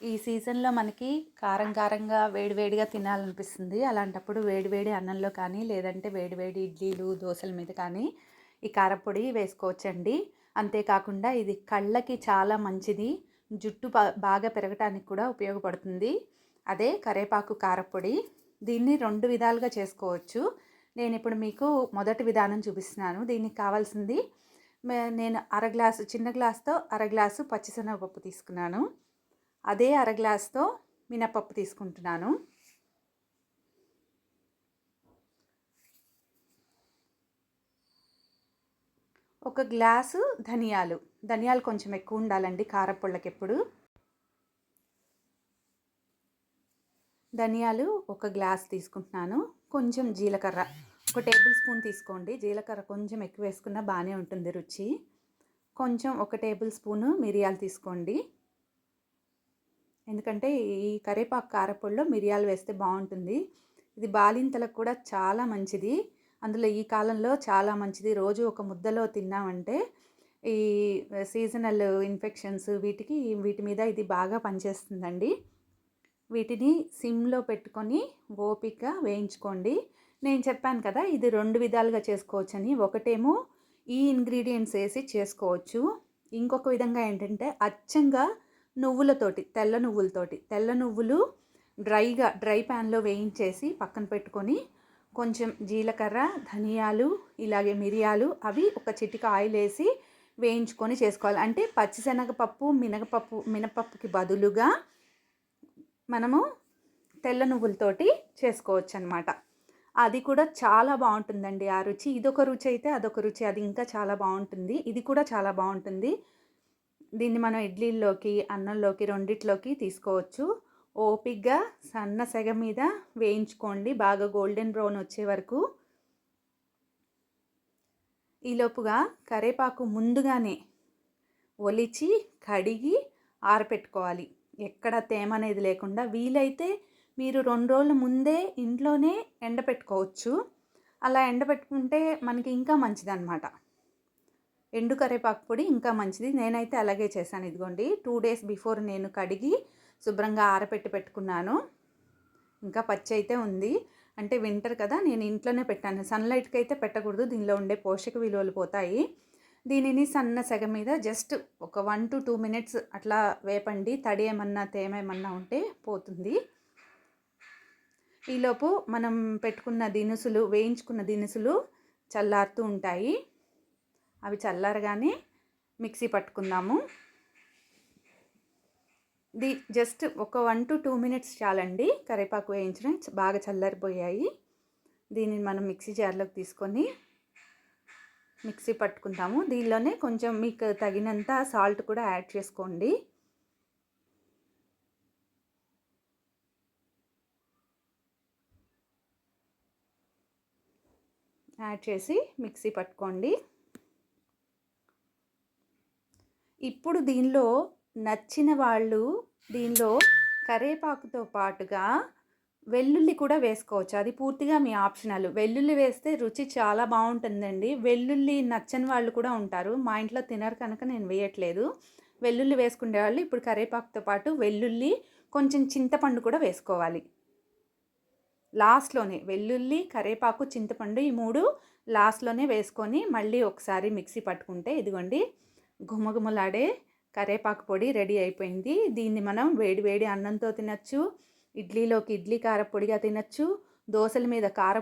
ఈ సీజన్లో మనకి కారం కారంగా వేడివేడిగా తినాలనిపిస్తుంది. అలాంటప్పుడు వేడివేడి అన్నంలో కానీ లేదంటే వేడివేడి ఇడ్లీలు దోశల మీద కానీ ఈ కారపొడి వేసుకోవచ్చండి. అంతేకాకుండా ఇది కళ్ళకి చాలా మంచిది. జుట్టు బాగా పెరగటానికి కూడా ఉపయోగపడుతుంది. అదే కరేపాకు కారపొడి. దీన్ని రెండు విధాలుగా చేసుకోవచ్చు. నేను ఇప్పుడు మీకు మొదటి విధానం చూపిస్తున్నాను. దీనికి కావాల్సింది నేను అర గ్లాసు చిన్న గ్లాస్తో అర గ్లాసు పచ్చిశనగపప్పు తీసుకున్నాను. అదే అర గ్లాస్తో మినపప్పు తీసుకుంటున్నాను. ఒక గ్లాసు ధనియాలు. ధనియాలు కొంచెం ఎక్కువ ఉండాలండి కారపుళ్ళకి ఎప్పుడు. ధనియాలు ఒక గ్లాస్ తీసుకుంటున్నాను. కొంచెం జీలకర్ర. ఒక టేబుల్ స్పూన్ తీసుకోండి. జీలకర్ర కొంచెం ఎక్కువ వేసుకున్నా బాగానే ఉంటుంది రుచి. కొంచెం ఒక టేబుల్ స్పూను మిరియాలు తీసుకోండి. ఎందుకంటే ఈ కరేపాకు కారపొడిలో మిరియాలు వేస్తే బాగుంటుంది. ఇది బాలింతలకు కూడా చాలా మంచిది. అందులో ఈ కాలంలో చాలా మంచిది. రోజు ఒక ముద్దలో తిన్నామంటే ఈ సీజనల్ ఇన్ఫెక్షన్స్ వీటికి వీటి మీద ఇది బాగా పనిచేస్తుందండి. వీటిని సిమ్లో పెట్టుకొని ఓపిక వేయించుకోండి. నేను చెప్పాను కదా ఇది రెండు విధాలుగా చేసుకోవచ్చని. ఒకటేమో ఈ ఇంగ్రీడియంట్స్ వేసి చేసుకోవచ్చు. ఇంకొక విధంగా ఏంటంటే అచ్చంగా నువ్వులతోటి తెల్ల నువ్వులతోటి. తెల్ల నువ్వులు డ్రైగా డ్రై ప్యాన్లో వేయించేసి పక్కన పెట్టుకొని కొంచెం జీలకర్ర ధనియాలు ఇలాగే మిరియాలు అవి ఒక చిటిక ఆయిల్ వేసి వేయించుకొని చేసుకోవాలి. అంటే పచ్చిశనగపప్పు మినగపప్పు మినపప్పుకి బదులుగా మనము తెల్ల నువ్వులతోటి చేసుకోవచ్చు అనమాట అది కూడా చాలా బాగుంటుందండి ఆ రుచి. ఇదొక రుచి అయితే అదొక రుచి. అది ఇంకా చాలా బాగుంటుంది. ఇది కూడా చాలా బాగుంటుంది. దీన్ని మనం ఇడ్లీల్లోకి అన్నంలోకి రెండిట్లోకి తీసుకోవచ్చు. ఓపిగ్గా సన్న సెగ మీద వేయించుకోండి. బాగా గోల్డెన్ బ్రౌన్ వచ్చే వరకు. ఈలోపుగా కరేపాకు ముందుగానే ఒలిచి కడిగి ఆరపెట్టుకోవాలి. ఎక్కడ తేమ అనేది లేకుండా. వీలైతే మీరు రెండు రోజుల ముందే ఇంట్లోనే ఎండపెట్టుకోవచ్చు. అలా ఎండబెట్టుకుంటే మనకి ఇంకా మంచిదన్నమాట. ఎండు కరేపాకు పొడి ఇంకా మంచిది. నేనైతే అలాగే చేశాను. ఇదిగోండి టూ డేస్ బిఫోర్ నేను కడిగి శుభ్రంగా ఆరపెట్టి పెట్టుకున్నాను. ఇంకా పచ్చి అయితే ఉంది. అంటే వింటర్ కదా నేను ఇంట్లోనే పెట్టాను. సన్లైట్కి అయితే పెట్టకూడదు. దీనిలో ఉండే పోషక విలువలు పోతాయి. దీనిని సన్న సెగ మీద జస్ట్ ఒక వన్ టు టూ మినిట్స్ అట్లా వేపండి. తడి ఏమన్నా తేమ ఏమన్నా ఉంటే పోతుంది. ఈలోపు మనం పెట్టుకున్న దినుసులు వేయించుకున్న దినుసులు చల్లారుతూ ఉంటాయి. అవి చల్లారగానే మిక్సీ పట్టుకుందాము. ది జస్ట్ ఒక వన్ టు టూ మినిట్స్ చాలండి. కరివేపాకు వేయించడం బాగా చల్లారిపోయాయి. దీనిని మనం మిక్సీ జార్లోకి తీసుకొని మిక్సీ పట్టుకుంటాము. దీనిలోనే కొంచెం మీకు తగినంత సాల్ట్ కూడా యాడ్ చేసుకోండి. యాడ్ చేసి మిక్సీ పట్టుకోండి. ఇప్పుడు దీనిలో నచ్చిన వాళ్ళు దీనిలో కరేపాకుతో పాటుగా వెల్లుల్లి కూడా వేసుకోవచ్చు. అది పూర్తిగా మీ ఆప్షనల్. వెల్లుల్లి వేస్తే రుచి చాలా బాగుంటుందండి. వెల్లుల్లి నచ్చని వాళ్ళు కూడా ఉంటారు. మా ఇంట్లో తినరు కనుక నేను వేయట్లేదు. వెల్లుల్లి వేసుకునే వాళ్ళు ఇప్పుడు కరేపాకుతో పాటు వెల్లుల్లి కొంచెం చింతపండు కూడా వేసుకోవాలి. లాస్ట్లోనే వెల్లుల్లి కరేపాకు చింతపండు ఈ మూడు లాస్ట్లోనే వేసుకొని మళ్ళీ ఒకసారి మిక్సీ పట్టుకుంటే ఇదిగోండి ఘుమఘుమలాడే కరేపాకు పొడి రెడీ అయిపోయింది. దీన్ని మనం వేడి వేడి అన్నంతో తినచ్చు ఇడ్లీలోకి ఇడ్లీ కారపొడిగా తినచ్చు దోశల మీద కార